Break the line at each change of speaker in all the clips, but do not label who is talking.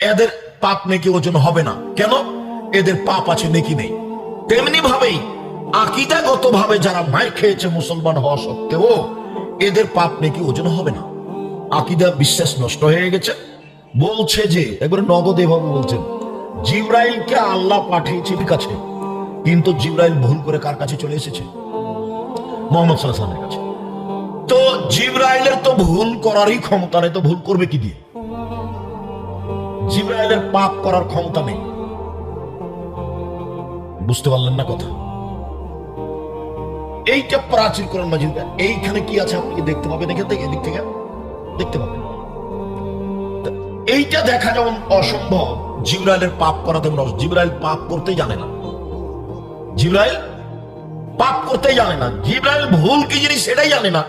এদের পাপ নেকি ওজন হবে না। কেন? এদের পাপ আছে, নেকি নেই। তেমনি ভাবেই আকিদাগত ভাবে যারা মার খেয়েছে মুসলমান হওয়া সত্ত্বেও, এদের পাপ নেকি ওজন হবে না। আকিদা বিশ্বাস নষ্ট হয়ে গেছে। বলছে যে, একবারে নগদে ভাবে বলছেন, জিব্রাইলকে আল্লাহ পাঠিয়েছে, ঠিক আছে, কিন্তু জিব্রাইল ভুল করে কার কাছে চলে এসেছে? মোহাম্মদ সাল্লামের কাছে। তো জিব্রাইলের তো ভুল করারই ক্ষমতা নেই, তো ভুল করবে কি দিয়ে? জিব্রাইলের পাপ করার ক্ষমতা নেই। বুঝতে পারলেন না কথা? এইটা প্রাচীর করেন মাজিদ। এইখানে কি আছে আপনি দেখতে পাবেন এখান থেকে, এদিক থেকে? দেখতে পাবেন। এইটা দেখা যেমন অসম্ভব, জিব্রাইলের পাপ করা তেমন জিব্রাইল পাপ করতেই জানে না। জিব্রাইল পাপ করতেই জানে না। জিব্রাইল ভুল কি জিনিস সেটাই জানে না।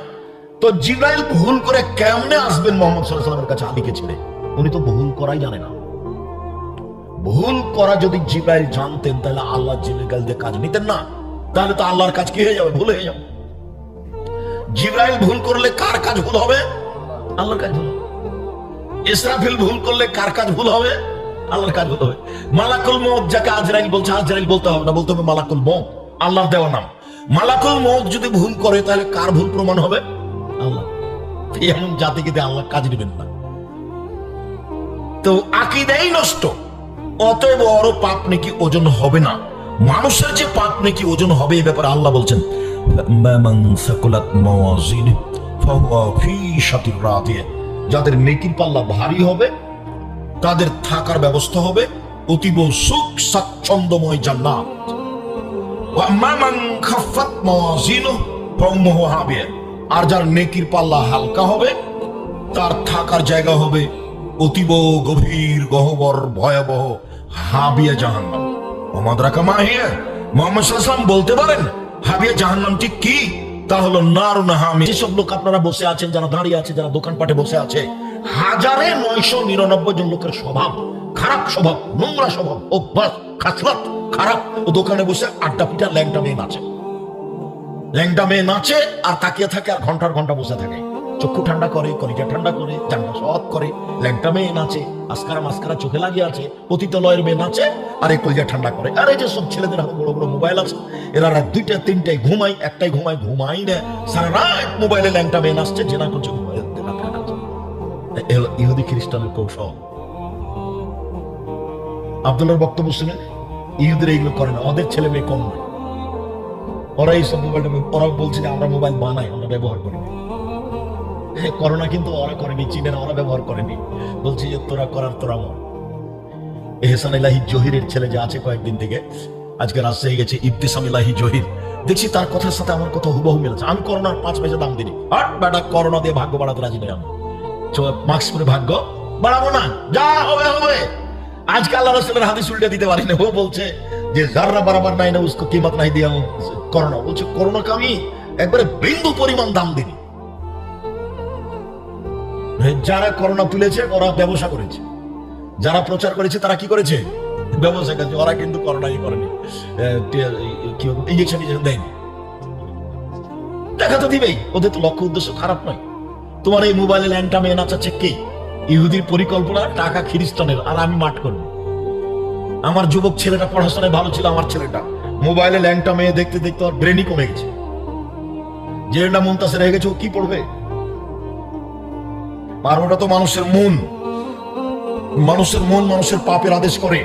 তো জিব্রাইল ভুল করে কেমনে আসবেন মোহাম্মদ সাল্লাহ সাল্লামের কাছে আলীকে ছেড়ে? উনি তো ভুল করাই জানে না। ভুল করা যদি জিব্রাইল জানতেন, তাহলে আল্লাহ জিব্রাইল কাজ নিতেন না। তাহলে তো আল্লাহর কাজ কি হয়ে যাবে? ভুল হয়ে যাবে। জিব্রাইল ভুল করলে কার কাজ ভুল হবে? আল্লাহর কাজ ভুল। ইসরাফিল ভুল করলে কার কাজ ভুল হবে? আল্লাহর কাজ ভুল হবে। মালাকুল মৌত যাকে আজরাইল বলছে, আজরাইল বলতে হবে না, বলতে হবে মালাকুল মৌত আল্লাহর দেওয়া নাম। মালাকুল মৌত যদি ভুল করে, তাহলে কার ভুল প্রমাণ হবে? আল্লাহ। এমন জাতিকে আল্লাহ কাজ নেবেন না। তো আকিদাই নষ্ট। অতএব বড় পাপ নাকি ওজন হবে না। মানুষের যে পাপ নাকি ওজন হবে এই ব্যাপারে আল্লাহ বলছেন। যাদের নেকির পাল্লা ভারী হবে, তাদের থাকার ব্যবস্থা হবে, অতীব সুখ স্বাচ্ছন্দ্যময় জান্নাত। আর যার নেকির পাল্লা হালকা হবে, তার থাকার জায়গা হবে অতীব গভীর গহবর ভয়াবহ হাবিয়া জাহান্নাম। মোহাম্মদ মোহাম্মদ সাল্লাম বলতে পারেন, হাবিয়া কি? তা হলো যেসব লোক আপনারা বসে আছেন, যারা দাঁড়িয়ে আছে, যারা দোকানপাটে বসে আছে, হাজারে নয়শো নিরানব্বই জন লোকের স্বভাব, খারাপ স্বভাব, নোংরা স্বভাব, অভ্যাস খাসলাত খারাপ। ও দোকানে বসে আড্ডা পিঠা ল্যাংটা মেয়ে নাচে। ল্যাংটা মেয়ে নাচে আর তাকিয়ে থাকে আর ঘণ্টার ঘণ্টা বসে থাকে। চক্ষু ঠান্ডা করে, কলিজা ঠান্ডা করে, জানলা সৎ করে, ল্যাংটা মেয়ে নাচে আসকারা মাস্কারা চোখে লাগিয়ে আছে পতিতলয়ের মেয়ে নাচে, আর এই কলিজা ঠান্ডা করে। আর যে সব ছেলেদের হাতে বড় বড় মোবাইল আছে, এরা রাত দুইটা তিনটায় ঘুমাই একটাই ঘুমায় ঘুমাই না। সারা রাত মোবাইলে ল্যাংটা মেয়ে নাচছে জেনা করছে ইহুদি খ্রিস্টানের কৌশল। আব্দুল্লাহর বক্তব্য শুনে ইহুদের এইগুলো করে না, ওদের ছেলে মেয়ে কম নয়। ওরা এইসব মোবাইলটা, ওরা বলছে যে আমরা মোবাইল বানাই, আমরা ব্যবহার করি না। করোনা কিন্তু ওরা করেনি, চীনের ওরা ব্যবহার করেনি। বলছি যে তোরা করার তোরা মর এহসান ইলাহি জহিরের ছেলে যে আছে কয়েকদিন থেকে, আজকে রাজশাহী গেছে, ইবতিসাম ইলাহি জহির। দেখছি তার কথার সাথে আমার কথা হুবহু মিলেছে। আমি করোনার পাঁচ পয়সা দাম দিনি আর বেটা করোনা দিয়ে ভাগ্য বাড়াতে রাজি নই আমি। মাস্ক পরে ভাগ্য বাড়াবো না। যা হবে হবে। আজকে আল্লাহ রসুলের হাদিস উল্টে দিতে পারি না ও বলছে যে যারা বারাবার নাই না, উসকো কিমত নাই দিয়া করোনা। বলছে, করোনাকে আমি একবারে বিন্দু পরিমাণ দাম দিনি যারা করোনা তুলেছে, ওরা ব্যবসা করেছে। যারা প্রচার করেছে, তারা কি করেছে? ব্যবসা করেছে। ওরা কিন্তু করোনাই করেনি। ইঞ্জেকশন দেয়নি। দেখা তো দিবেই। ওদের তো লক্ষ্য উদ্দেশ্য খারাপ নয়। তোমার এই মোবাইলে ল্যাংটা মেয়ে নাচাচ্ছে কে? ইহুদির পরিকল্পনা, টাকা খ্রিস্টানের, আর আমি মাঠ করব। আমার যুবক ছেলেটা পড়াশোনায় ভালো ছিল, আমার ছেলেটা। মোবাইলে ল্যাংটা মেয়ে দেখতে দেখতে ওর ব্রেনই কমে গেছে। যেটা মন্তাসে রেখে গেছে, ও কি পড়বে? আর ওটা তো মানুষের মন। মানুষের মন মানুষের পাপের আদেশ করে।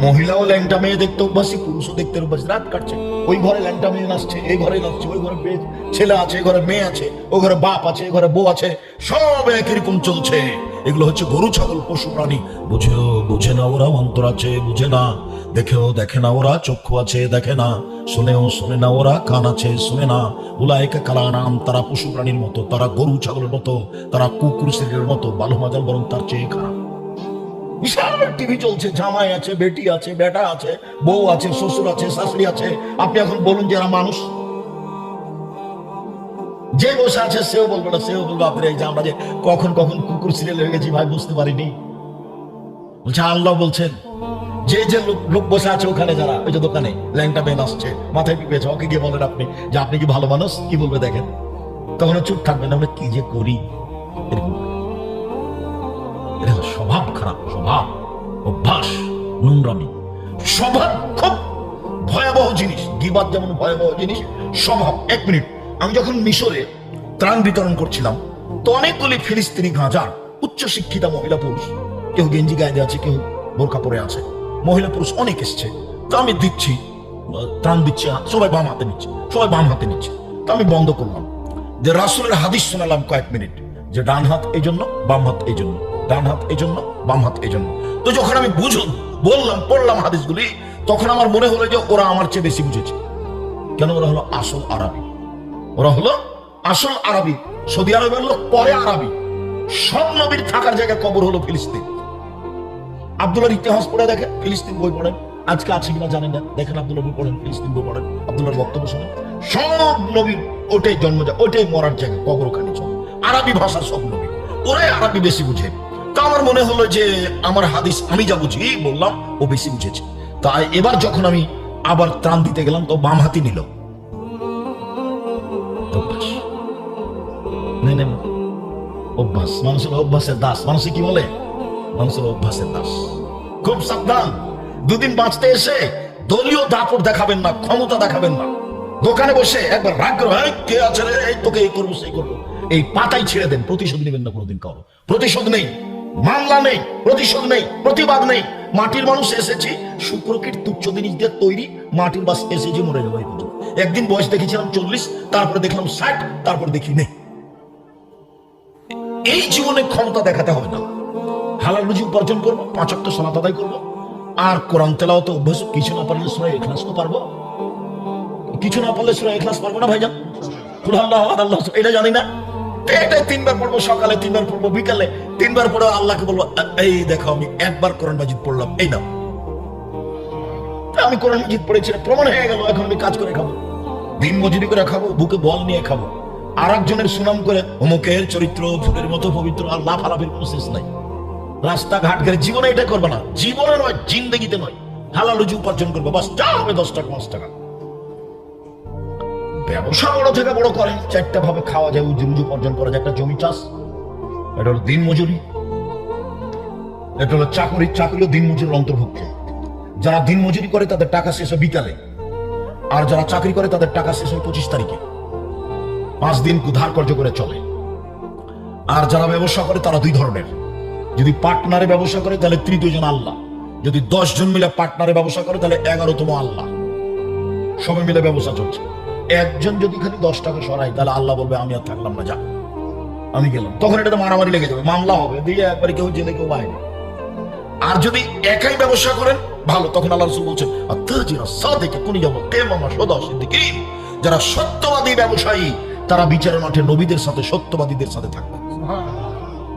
মহিলাও ল্যাংটা মেয়ে দেখতে অভ্যাসী, পুরুষও দেখতে অভ্যাসী। রাত কাটছে। ওই ঘরে ল্যাংটা মেয়ে নাচছে, এই ঘরে নাচছে, ওই ঘরে ছেলে আছে, এই ঘরে মেয়ে আছে, ওই ঘরে বাপ আছে, এই ঘরে বউ আছে, সব একই রকম চলছে। এগুলো হচ্ছে গরু, ছাগল, পশু, প্রাণী। বুঝেও বুঝে না ওরা অন্তর আছে বুঝে না। দেখেও দেখে না ওরা, চক্ষু আছে, দেখে না। শুনেও শুনে না ওরা, কান আছে, শুনে না। উলায়কে কালা নাম তারা পশু প্রাণীর মতো, তারা গরু ছাগলের মতো, তারা কুকুর শরীরের মতো, বালু মাজাল, বরং তার চেয়ে খারাপ। বিশাল টিভি চলছে, জামাই আছে, বেটি আছে, বেটা আছে, বউ আছে, শ্বশুর আছে, শাশুড়ি আছে। আপনি এখন বলুন যে এরা মানুষ? যে বসে আছে, সেও বলবে না, সেও বলবে আপনি যে আমরা যে কখন কখন কুকুর সিরিয়াল হয়ে গেছি, ভাই, বুঝতে পারিনি। আল্লাহ বলছেন, যে যে লোক- বসে আছে ওখানে যারা, ওই যে দোকানে, ল্যাংটা বেন আসছে, মাথায় পিপেছে ওকে গিয়ে বলেন আপনি যে আপনি কি ভালো মানুষ? কি বলবে দেখেন। তখন চুপ থাকবেন আমরা কি যে করি? স্বভাব খারাপ, স্বভাব, অভ্যাস, নোংরামি। স্বভাব খুব ভয়াবহ জিনিস, গিবাদ যেমন ভয়াবহ জিনিস, স্বভাব। এক মিনিট, আমি যখন মিশরে ত্রাণ বিতরণ করছিলাম, তো অনেকগুলি ফিলিস্তিনি গাঁজার উচ্চ শিক্ষিতা মহিলা পুরুষ কেউ গেঞ্জি গায়ে দিয়ে আছে, কেউ বোরখা পরে আছে। মহিলা পুরুষ অনেক এসছে। তো আমি দিচ্ছি, ত্রাণ দিচ্ছি সবাই বাম হাতে নিচ্ছে, সবাই বাম হাতে নিচ্ছে। তো আমি বন্ধ করলাম। যে রাসুলের হাদিস শোনালাম কয়েক মিনিট, যে ডান হাত এই জন্য বাম হাত এই জন্য ডান হাত এই জন্য বাম হাত এই জন্য তো যখন আমি বুঝলাম, বললাম, পড়লাম হাদিসগুলি, তখন আমার মনে হলো যে ওরা আমার চেয়ে বেশি বুঝেছে। কেন ওরা হলো আসল আরবি? ওরা হলো আসল আরবি। সৌদি আরবের হলো পরে আরবি। সব নবীর থাকার জায়গায় কবর হলো ফিলিস্তিন। আব্দুল্লাহর ইতিহাস পড়ে দেখেন ফিলিস্তিন বই পড়েন আজকে আছে কিনা জানেন না। দেখেন আব্দুল্লাহ বই পড়েন, ফিলিস্তিন বই পড়েন। আব্দুল্লাহর বক্তব্য শুনেন। সব নবীর ওটাই জন্ম যায় ওটাই মরার জায়গা কবর ওখানে চলে আরবি ভাষার সব নবী ওরাই আরবি বেশি বুঝে। তা আমার মনে হলো যে, আমার হাদিস আমি যা বুঝি, বললাম, ও বেশি বুঝেছে। তাই এবার যখন আমি আবার ত্রাণ দিতে গেলাম, তো বাম হাতি নিল। অভ্যাস। মানুষের অভ্যাসের দাস। মানুষে কি বলে? অভ্যাসের দাস খুব সাবধান। দুদিন বাঁচতে এসে দলীয় দাপট দেখাবেন না, ক্ষমতা দেখাবেন না। দোকানে বসে একবার করো কে আছে এই তোকে এই করব, সেই করব। এই পাতাই ছেড়ে দেন, প্রতিশোধ নেবেন না কোনোদিন কারও প্রতিশোধ নেই, মামলা নেই, প্রতিশোধ নেই, প্রতিবাদ নেই। মাটির মানুষ এসেছি সুপ্রকৃত তুচ্ছ জিনিস দিয়ে তৈরি, মাটির বাস এসেছি, মরে যাব। একদিন বয়স দেখেছিলাম চল্লিশ, তারপরে দেখলাম ষাট, তারপরে দেখি নেই। এই জীবনে ক্ষমতা দেখাতে হবে না। রুজি উপার্জন করব, পাঁচ অক্ট সলাত আদায় করব, আর কোরআন তেলাও তো অভ্যাস কিছু না পারলে সুরাই এখলাস তো পারব। কিছু না পারলে সুরাই এখলাস পারব না ভাইজান। আল্লাহ আল্লাহ এটা জানি না। এটাই তিনবার পড়ব, সকালে তিনবার পড়ব, বিকালে তিনবার পড়ে আল্লাহকে বলব এই দেখো, আমি একবার কোরআন মাজিদ পড়লাম, এই নাও। আমি কোরআন মাজিদ পড়েছি প্রমাণ হয়ে গেল, এখন আমি কাজ করে খাব। দিন মজুরি করে খাব, বুকে বল নিয়ে খাব। আর একজনের সুনাম করে অমুকের চরিত্র ফুলের মতো পবিত্র, আর লাফালাফির কোনো শেষ নাই। রাস্তাঘাট গেলে জীবনে এটা করবে না। জীবনে নয়, জিন্দগিতে নয়। হালাল রুজি উপার্জন করবে, বাস, যা হবে দশ টাকা, পাঁচ টাকা। ব্যবসা বড় থেকে বড় করেন চারটা ভাবে খাওয়া যায় উজু রুজি উপার্জন করা যায়, একটা জমি চাষ, এটা হলো দিন মজুরি। এটা হলো চাকরি চাকরিও দিন মজুরির অন্তর্ভুক্ত। যারা দিন মজুরি করে, তাদের টাকা শেষ হয় বিকালে। আর যারা চাকরি করে, তাদের টাকা শেষ হয় পঁচিশ তারিখে। পাঁচ দিন ধার কর্য করে চলে। আর যারা ব্যবসা করে, তারা দুই ধরনের। যদি পার্টনারে ব্যবসা করে, তাহলে তৃতীয় জন আল্লাহ। যদি দশ জন মিলে পার্টনারে ব্যবসা করে, তাহলে এগারোতম আল্লাহ। সবাই মিলে ব্যবসা চলছে। একজন যদি খালি দশ টাকা সরায়, তাহলে আল্লাহ বলবে, আমি আর থাকলাম না, যা। আমি গেলাম। তখন এটা মারামারি লেগে যাবে। মামলা হবে। দিয়ে একবারে কেউ জেলে, কেউ বাইরে। আর যদি একাই ব্যবসা করেন, ভালো। তখন আল্লাহ রসুল বলছেন তে যারা সত্যবাদী ব্যবসায়ী, তারা বিচারের মাঠে নবীদের সাথে, সত্যবাদীদের সাথে থাকবে।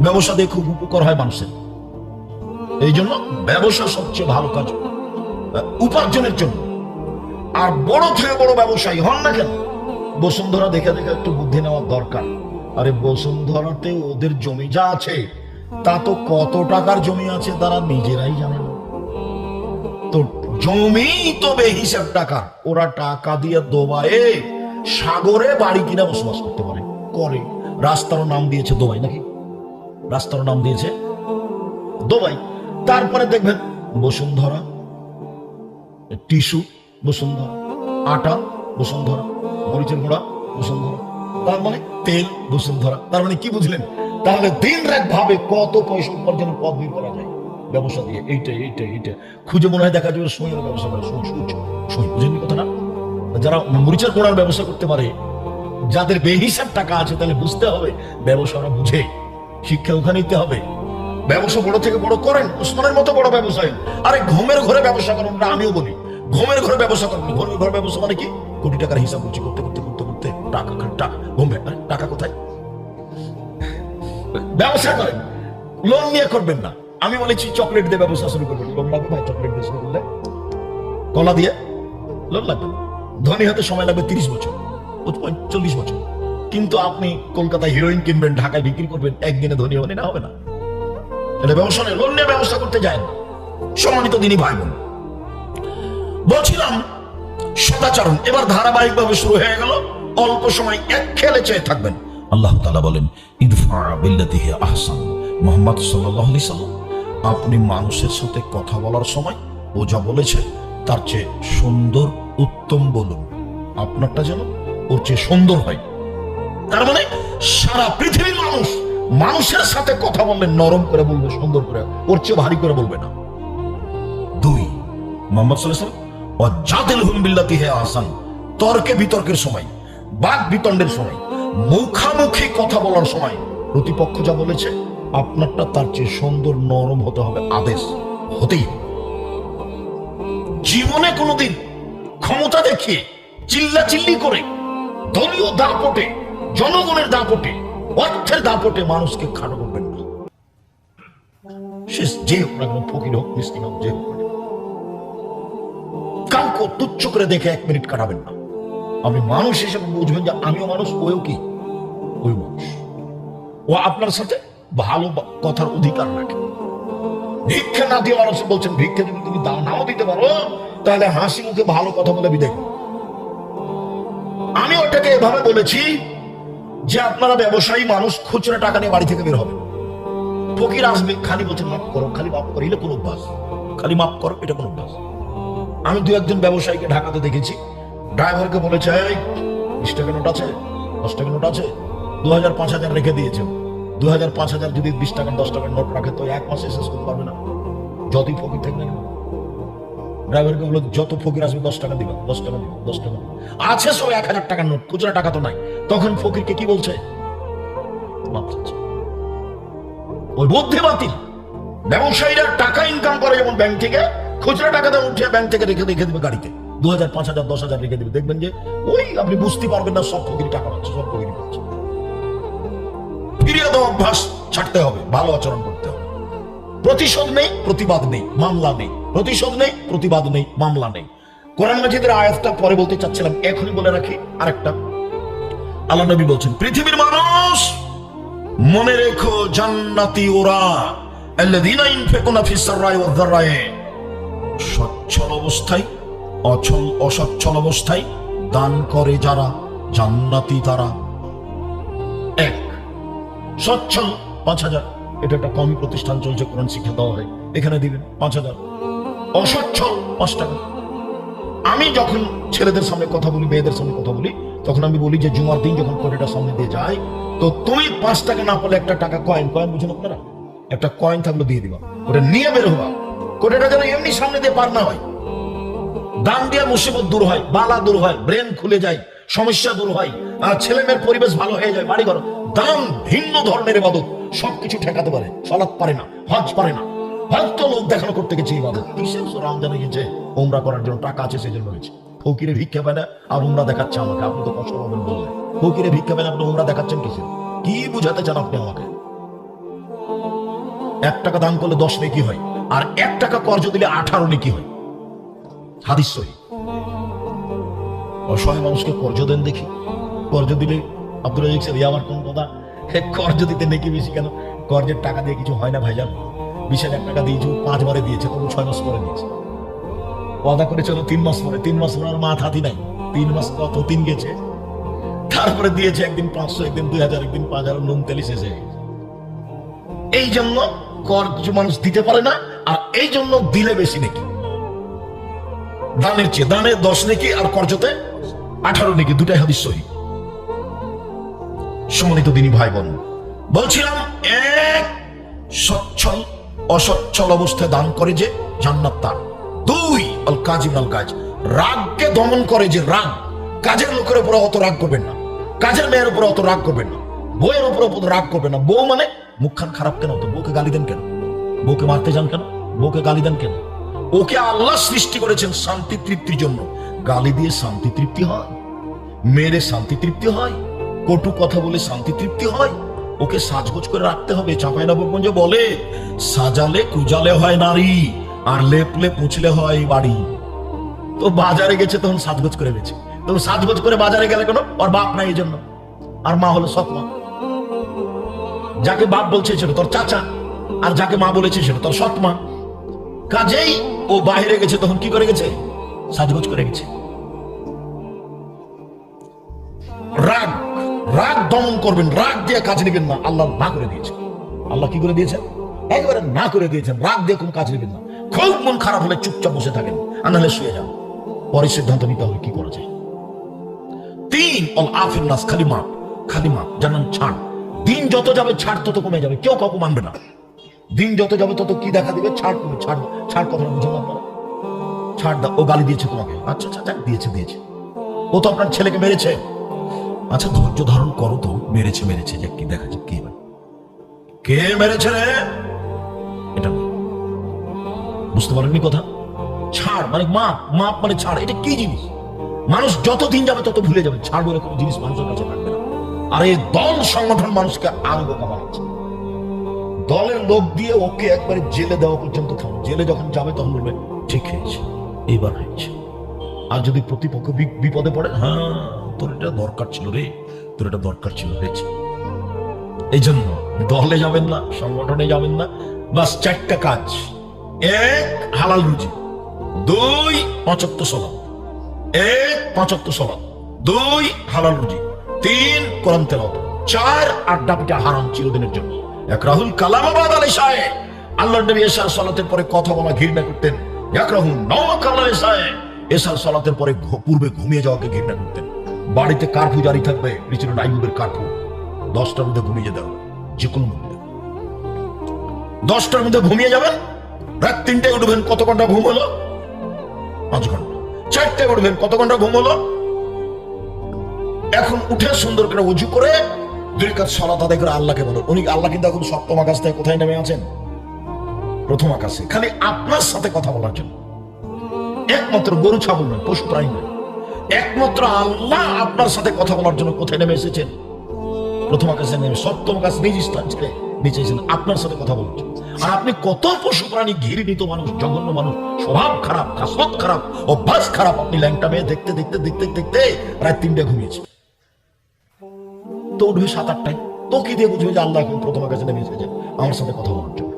ব্যবসা দিয়ে খুব উপকার হয় মানুষের। এই জন্য ব্যবসা সবচেয়ে ভালো কাজ। উপার্জনের জন্য। আর বড় থেকে বড় ব্যবসায়ী হন না কেন, বসুন্ধরা দেখে দেখে একটু বুদ্ধি নেওয়ার দরকার। আরে বসুন্ধরাতে ওদের জমি যা আছে, তা তো কত টাকার জমি আছে তারা নিজেরাই জানে তো জমি তো বেহিসাব টাকা। ওরা টাকা দিয়ে দোবায়ে সাগরে বাড়ি কিনা বসবাস করতে পারে। করে। রাস্তার নাম দিয়েছে দোবাই নাকি? রাস্তার নাম দিয়েছে। দোবাই। তারপরে দেখবেন বসুন্ধরা টিস্যু বসুন্ধরা, আটা বসুন্ধরা, মরিচের গুঁড়া বসুন্ধরা, তার মানে তেল বসুন্ধরা। তার মানে কি বুঝলেন? তাহলে দিন রাত ভাবে কত পয়সা উপার্জনের পথ বের করা যায়? ব্যবসা দিয়ে। এইটা এইটা এইটা। খুঁজে মনে হয় দেখা যাবে সময়ের ব্যবসা করে। সুই সুই সুই বুঝেন কথা না যারা মরিচের গোড়ার ব্যবসা করতে পারে, যাদের বেহিসাব টাকা আছে, তাহলে বুঝতে হবে ব্যবসা ওরা বুঝে। শিক্ষা ওখানে নিতে হবে। ব্যবসা বড় থেকে বড় করেন, উসমানের মতো বড় ব্যবসায়ী। আরে ঘুমের ঘরে ব্যবসা করেন না, আমিও বলি। ঘুমের ঘরে ব্যবসা করেন। ঘুমের ঘরে ব্যবসা মানে কি? কোটি টাকার হিসাব করছি করতে করতে করতে করতে। টাকা টাকা। ঘুমবে টাকা কোথায়? ব্যবসা করেন। লোন নিয়ে করবেন না। আমি বলেছি চকলেট দিয়ে ব্যবসা শুরু করবেন। লোন লাগবে ভাই চকলেট দিয়ে শুরু করলে। কলা দিয়ে লোন লাগবে। ধনী হতে সময় লাগবে তিরিশ বছর। চল্লিশ বছর। কিন্তু আপনি কলকাতায় হিরোইন কিনবেন, ঢাকায় বিক্রি করবেন, একদিনে ধনী হলে না হবে না। এটা ব্যবসা নেই লোন নিয়ে ব্যবসা করতে যায় না সম্মানিত দিনই ভাই বোন বলছিলাম, সদাচরণ, এবার ধারাবাহিকভাবে শুরু হয়ে গেল। অল্প সময় এক খেলে চেয়ে থাকবেন। আল্লাহ তাআলা বলেন, ইদফা বিল্লাতি আহসান। মুহাম্মদ সাল্লাল্লাহু আলাইহি সাল্লাম, আপনি মানুষের সাথে কথা বলার সময় ও যা বলেছে, তার চেয়ে সুন্দর উত্তম বলুন। আপনারটা যেন ওর চেয়ে সুন্দর হয়। তার মানে সারা পৃথিবীর মানুষ মানুষের সাথে কথা বললে নরম করে বলবে, সুন্দর করে। ওর চেয়ে ভারী করে বলবে না। দুই, মোহাম্মদ হে আসান তর্কে বিতর্কের সময় বাদ বিতণ্ডের সময়, মুখামুখি কথা বলার সময়, প্রতিপক্ষ যা বলেছে, আপনারটা তার চেয়ে সুন্দর, নরম হতে হবে, আদেশ হতেই জীবনে কোনোদিন ক্ষমতা দেখিয়ে চিল্লা চিল্লি করে, দলীয় দাপটে জনগণের দাপটে, অর্থের দাপটে মানুষকে খাটো করবেন না। যে হোক না ফকির হোক মিষ্টি হোক, যে হোক কাউকে তুচ্ছ করে দেখে এক মিনিট কাটাবেন না। আপনি মানুষ হিসেবে বুঝবেন যে আমিও মানুষ ওও কি? ওই মানুষ। ও আপনার সাথে ভালো কথার অধিকার রাখে। ভিক্ষা না দিয়ে মানুষ বলছেন, ভিক্ষা যদি তুমি দাও, নাও দিতে পারো, তাহলে হাসি মুখে ভালো কথা বলে বিদায় আমি ওটাকে এভাবে বলেছি যে আপনারা ব্যবসায়ী মানুষ খুচরা টাকা নিয়ে বাড়ি থেকে বের হবে ফকির আসবে, খালি বলছেন মাফ করো, খালি মাফ করো এটা কোন অভ্যাস খালি মাফ করো, এটা কোন অভ্যাস আমি দু একজন ব্যবসায়ীকে ঢাকাতে দেখেছি। ড্রাইভারকে বলেছে বিশ টাকা নোট আছে, দশ টাকা নোট আছে দু হাজার পাঁচ হাজার রেখে দিয়েছে। দু হাজার পাঁচ হাজার যদি বিশ টাকা, দশ টাকার নোট রাখে, তো এক মাসে শেষ করতে পারবে না। যতই ফকির থাকবে না। ড্রাইভারকে বলো, যত ফকির আসবে, দশ টাকা দিবা, দশ টাকা দিবা, দশ টাকা আছে সব এক হাজার টাকার নোট, খুচরা টাকা তো নাই। তখন ফকিরকে কি বলছে? ওই বুদ্ধি বাতিল। ব্যবসায়ীরা টাকা ইনকাম করে যেমন ব্যাংক থেকে, খুচরা টাকা দেওয়া উঠে ব্যাংক থেকে রেখে রেখে দেবে গাড়িতে। দু হাজার পাঁচ হাজার দশ হাজার রেখে দেবে। দেখবেন যে, ওই আপনি বুঝতে পারবেন না, সব ফকির টাকা পাচ্ছে, সব ফকিরি পাচ্ছে। ফিরিয়ে অভ্যাস ছাড়তে হবে, ভালো আচরণ করতে হবে। প্রতিশোধ নেই, প্রতিবাদ নেই, মামলা নেই। প্রতিশোধ নেই, প্রতিবাদ নেই, মামলা নেই। কোরআন মাজিদের আয়াতটা পরে বলতে চাচ্ছিলাম, এখনই বলে রাখি, আরেকটা। আল্লাহ নবী বলছেন, পৃথিবীর মানুষ, মনে রেখো জান্নাতি ওরা সচ্ছল অবস্থায়, অচল, অসচ্ছল অবস্থায় দান করে যারা, জান্নাতি তারা। এক, সচ্ছল, পাঁচ হাজার। এটা একটা কমি প্রতিষ্ঠান চলছে, কোরআন শিক্ষা দেওয়া হয়। এখানে দিবেন পাঁচ হাজার। পাঁচ টাকা আমি যখন ছেলেদের সামনে কথা বলি, মেয়েদের সামনে কথা বলি, তখন আমি বলি যে, জুমার দিন যখন কোটিটা সামনে দিয়ে যায়, তো তুমি পাঁচ টাকা না পেলে একটা টাকা কয়েন কয়েন বুঝুন আপনারা? একটা কয়েন থাকলে দিয়ে দিবা। ওটা নিয়ে বের হবা। কোটিটা যেন এমনি সামনে দিয়ে পার না হয়। দান দিয়ে মুসিবত দূর হয়, বালা দূর হয়, ব্রেন খুলে যায়, সমস্যা দূর হয়, আর ছেলে মেয়ের পরিবেশ ভালো হয়ে যায় বাড়ি ঘর দান ভিন্ন ধরনের ইবাদত সবকিছু ঠেকাতে পারে সলাৎ পারে না, হজ পারে না। হজ তো লোক দেখানো করতে গেছে গেছে ওমরা করার জন্য টাকা আছে সেই জন্য হয়েছে। ফকিরে ভিক্ষা পায় না, আর উমরা দেখাচ্ছে আমাকে। আপনি তো কষ্ট পাবেন বললেন। ফকিরে ভিক্ষা পায় না, আপনি উমরা দেখাচ্ছেন কিসে কি বুঝাতে চান আপনি আমাকে? এক টাকা দান করলে দশ নেকি হয়, আর এক টাকা কর্জ দিলে আঠারো নেকি হয়। হাদিস সহি। অসহায় মানুষকে কর্জ দেন দেখি। কর্জ দিলে আব্দুল রাজিক স্যার আমার কোন কথা? কর্জ দিতে নাকি বেশি কেন? কর্জের টাকা দিয়ে কিছু হয় না ভাইজান। বিশ হাজার টাকা দিয়েছে ও পাঁচবারে দিয়েছে, তবু ছয় মাস পরে দিয়েছে। ওয়াদা করে চলো তিন মাস পরে, তিন মাস পরে আর মাথা হাতি নাই। তিন মাস কত তিন গেছে। তারপরে দিয়েছে একদিন পাঁচশো, একদিন দুই হাজার, একদিন পাঁচ হাজার নুন তেলি শেষ হয়ে গেছে। এই জন্য কর কিছু মানুষ দিতে পারে না, আর এই জন্য দিলে বেশি নাকি? দানের চেয়ে দানে দশ নাকি আর কর্জতে আঠারো নাকি, দুটাই হাদিস সহি। সম্মানিত দিনী ভাই বোন বলছিলাম এক সচ্ছল অসচ্ছল অবস্থায় দান করে যে জান্নাত তার। দুই আল কাজিম আল কাজ রাগকে দমন করে যে রাগ। কাজের লোকের উপরে অত রাগ করবেন না। কাজের মেয়ের উপরে অত রাগ করবেন না। বউয়ের উপরে অত রাগ করবেন না। বউ মানে মুখখান খারাপ কেন? তো বউকে গালি দেন কেন? বউকে মারতে যান কেন? বউকে গালি দেন কেন? ওকে আল্লাহ সৃষ্টি করেছেন শান্তি তৃপ্তির জন্য। গালি দিয়ে শান্তি তৃপ্তি হয়। মেরে শান্তি তৃপ্তি হয়। কটু কথা বলে শান্তি তৃপ্তি হয়। ওকে সাজগোজ করে রাখতে হবে। চাপাই নবগঞ্জ বলে, সাজালে কুজালে হয় নারী, আর লেপলে পুছলে হয় বাড়ি। তো বাজারে গেছে, তখন সাজগোজ করে গেছে তো সাজগোজ করে বাজারে গেলে কেন, ওর বাপ নাই এই জন্য। আর মা হলো সৎ মা যাকে বাপ বলছে সেটা তোর চাচা, আর যাকে মা বলেছে সেটা তোর সৎ মা কাজেই ও বাহিরে গেছে, তখন কি করে গেছে? সাজগোজ করে গেছে। রাগ। রাগ দমন করবেন, রাগ দিয়ে কাজ নেবেন না। আল্লাহ না করে দিয়েছে। আল্লাহ কি করে দিয়েছে একবারে না করে দিয়েছেন, রাগ দিয়ে কোনো কাজ নেবেন না। খুব মন খারাপ হলে চুপচাপ বসে থাকেন, আর নাহলে শুয়ে যান। পরে সিদ্ধান্ত নিতে হবে কি করা যায়। তিন, অল আফিল নাস, খালি মাপ খালি মাপ, জানান ছাড়। দিন যত যাবে, ছাড় তত কমে যাবে, কেউ কাউকে মানবে না। দিন যত যাবে, তত কি দেখা দিবে? ছাড় তুমি ছাড় ছাড় বুঝে ছাড় দাও ও গালি দিয়েছে তোমাকে। আচ্ছা আচ্ছা দিয়েছে দিয়েছে। ও তো আপনার ছেলেকে মেরেছে। আচ্ছা ধৈর্য ধারণ করো তো। মেরেছে মেরেছে, যাক কি দেখা যাক, কি কে মেরেছে রে? এটা। বুঝতে পারেননি কথা? ছাড় মানে মাপ মাপ মানে ছাড়, এটা কি জিনিস? মানুষ যত দিন যাবে তত ভুলে যাবে। ছাড় বলে কোনো জিনিস মানুষের কাছে থাকবে না। আর এই দল সংগঠন মানুষকে আরও বোকা বানাচ্ছে দলের লোক দিয়ে ওকে একবারে জেলে দেওয়া পর্যন্ত থামো। জেলে যখন যাবে তখন বলবে, ঠিক হয়েছে এইবার হয়েছে। আর যদি প্রতিপক্ষ বিপদে পড়ে হ্যাঁ তোর এটা দরকার ছিল রে, তোর এটা দরকার ছিল হয়েছে। এই জন্য দলে যাবেন না, সংগঠনে যাবেন না, বাস চারটা কাজ। এক, হালাল রুজি। দুই, পঁচাত্তর সলাপ। এক, পঁচাত্তর সলাপ। দুই, হালাল রুজি। তিন, কোরআন তেলাওয়াত। চার, আড্ডা পিঠা হারাম চিরদিনের জন্য। এক, রাহুল কালামাবাদ আলী সাহেব। আল্লাহ নবী এসার সালাতের পরে কথা বলা ঘৃণা করতেন। এক, রাহুল নওয়া সাহেব। এসার সালাতের পরে পূর্বে ঘুমিয়ে যাওয়াকে ঘৃণা করতেন। বাড়িতে কারফু জারি থাকবে রিচির নাইবুবের কারফু। দশটার মধ্যে ঘুমিয়ে যেতে হবে যে কোনো মধ্যে। দশটার মধ্যে ঘুমিয়ে যাবেন? রাত তিনটায় উঠবেন, কত ঘণ্টা ঘুম হলো? পাঁচ ঘণ্টা। চারটায় উঠবেন, কত ঘণ্টা ঘুম হলো? এখন উঠে সুন্দর করে উজু করে দুই কাজ সলাত আদায় করে আল্লাহকে বলো। উনি আল্লাহ কিন্তু এখন সপ্তম আকাশ থেকে কোথায় নেমে আছেন? প্রথম আকাশে। খালি আপনার সাথে কথা বলার জন্য। একমাত্র গরু ছাগল নয়, পশু প্রাণী নয়। একমাত্র আল্লাহ আপনার সাথে কথা বলার জন্য কোথায় নেমে এসেছেন? প্রথম আকাশে নেমে, সপ্তম আকাশ নিজ স্থান ছেড়ে নিচে এসেছেন, আপনার সাথে কথা বলার আর আপনি কত পশু প্রাণী, ঘৃণিত মানুষ, জঘন্য মানুষ, স্বভাব খারাপ খাসত খারাপ, অভ্যাস খারাপ, আপনি ল্যাংটা মেয়ে দেখতে দেখতে দেখতে দেখতে রাত তিনটে ঘুমিয়েছে। তো উঠবে সাত আটটায় তো কি দিয়ে বুঝবে যে আল্লাহ এখন প্রথম আকাশে নেমে এসেছে, আমার সাথে কথা বলার জন্য।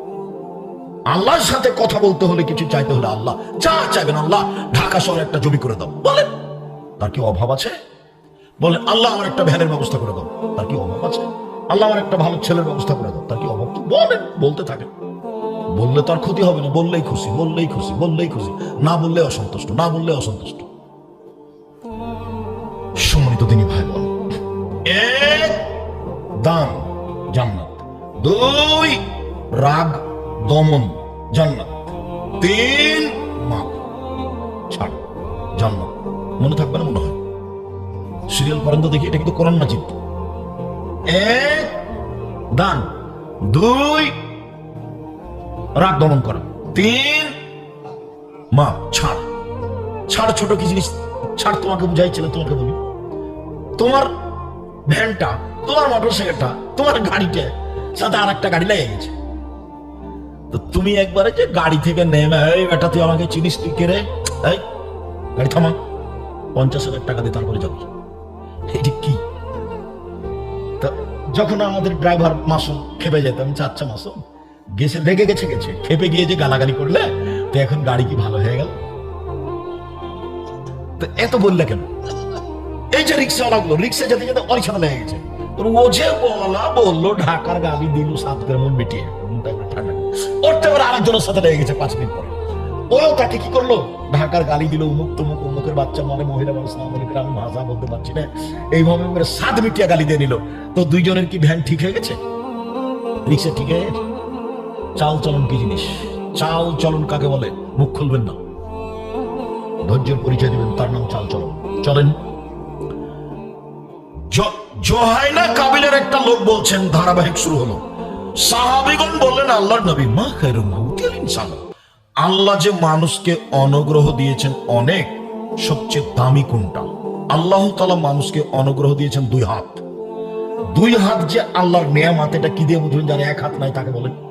আল্লাহর সাথে কথা বলতে হলে কিছু চাইতে হলে আল্লাহ, যা চাইবেন আল্লাহ, ঢাকা শহরে একটা জমি করে দাও, বলেন। তার কি অভাব আছে? বলে, আল্লাহ আমার একটা ভ্যানের ব্যবস্থা করে দাও। তার কি অভাব আছে? আল্লাহ আমার একটা ভালো ছেলের ব্যবস্থা করে দাও। তার কি অভাব তো বলেন, বলতে থাকেন। বললে তো আর ক্ষতি হবে না, বললেই খুশি বললেই খুশি বললেই খুশি। না বললে অসন্তুষ্ট, না বললে অসন্তুষ্ট। সম্মানিত তিনি ভাই বল এক দান জান্নাত। দুই, রাগ দমন জান্নাত। তিন, মাপ। ছাড়, জান্নাত। মনে থাকবে না মনে হয়। সিরিয়াল করেন তো দেখি, এটা কিন্তু কোরআন মাজিদ এক, দান। দুই, রাগ দমন করা। তিন, মা, ছাড়। ছাড় ছোট কি জিনিস? ছাড় তোমাকে বুঝাইছিল তোমাকে বলি। তোমার ভ্যানটা, তোমার মোটর সাইকেলটা তোমার গাড়িটা, সাথে আর একটা গাড়ি লেগে গেছে। তো তুমি একবারে যে গাড়ি থেকে নেমে, এই বেটা, তুই আমাকে চিনিস তুই কে রে? এই, গাড়ি থামা। পঞ্চাশ হাজার টাকা দিয়ে তারপরে যাবি। এটি কি? তা যখন আমাদের ড্রাইভার মাসুম খেপে যেত, আমি আচ্ছা মাসুম, গেছে লেগে গেছে গেছে। খেপে গিয়ে যে গালাগালি করলে, তো এখন গাড়ি কি ভালো হয়ে গেল? তো এত বললে কেন? এই যে রিক্সাওয়ালা গুলো রিক্সা যেতে যেতে অরিছানা লেগে গেছে। ও যে বলা বলল, ঢাকার গাড়ি দিল সাত করে মন মিটিয়ে। ওর তো এবার আরেকজনের সাথে লেগে গেছে পাঁচ মিনিট পরে। ও, তাকে কি করল? ঢাকার গালি দিল উমুক তুমুক, উমুকের বাচ্চা মানে মহিলা মানুষ না মনে করে আমি ভাষা বলতে পারছি না। এইভাবে সাত মিটিয়া গালি দিয়ে নিল। তো দুইজনের কি ভ্যান ঠিক হয়ে গেছে? রিক্সা ঠিক হয়ে গেছে? চাল চলন কি জিনিস? চাল চলন কাকে বলে? মুখ খুলবেন না। ধৈর্যের পরিচয় দিবেন, তার নাম চাল চলন। চলেন। জোহাইনা কাবিলের একটা লোক বলছেন, ধারাবাহিক শুরু হলো। সাহাবিগণ বললেন, আল্লাহর নবী, মা ইনসান। আল্লাহ যে মানুষকে অনুগ্রহ দিয়েছেন অনেক, সবচেয়ে দামি কোনটা? আল্লাহ তালা মানুষকে অনুগ্রহ দিয়েছেন দুই হাত। দুই হাত যে আল্লাহর নেয়ামাত, এটা কি দিয়ে বুঝবেন? যার এক হাত নাই তাকে বলেন।